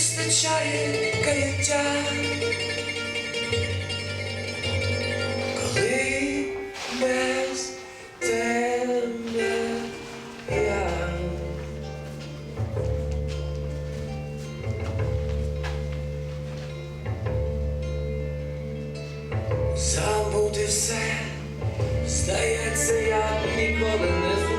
Вистачає каяття. Коли без тебе я. Забути все, здається, я ніколи не.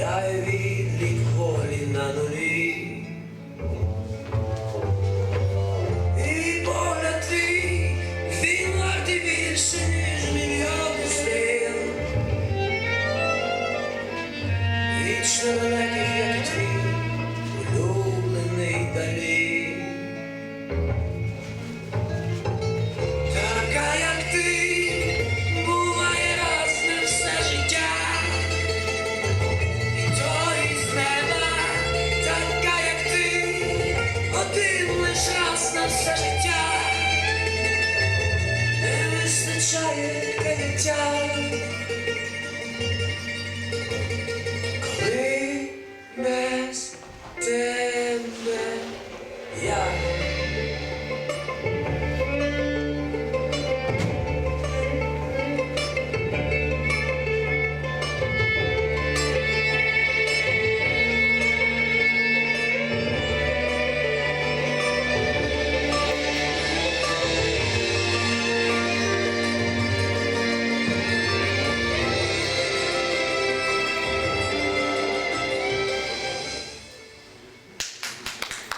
Сяє відлік волі на нулі. І погляд твій, він варті більше, ніж мільйони сил. Вічно далеких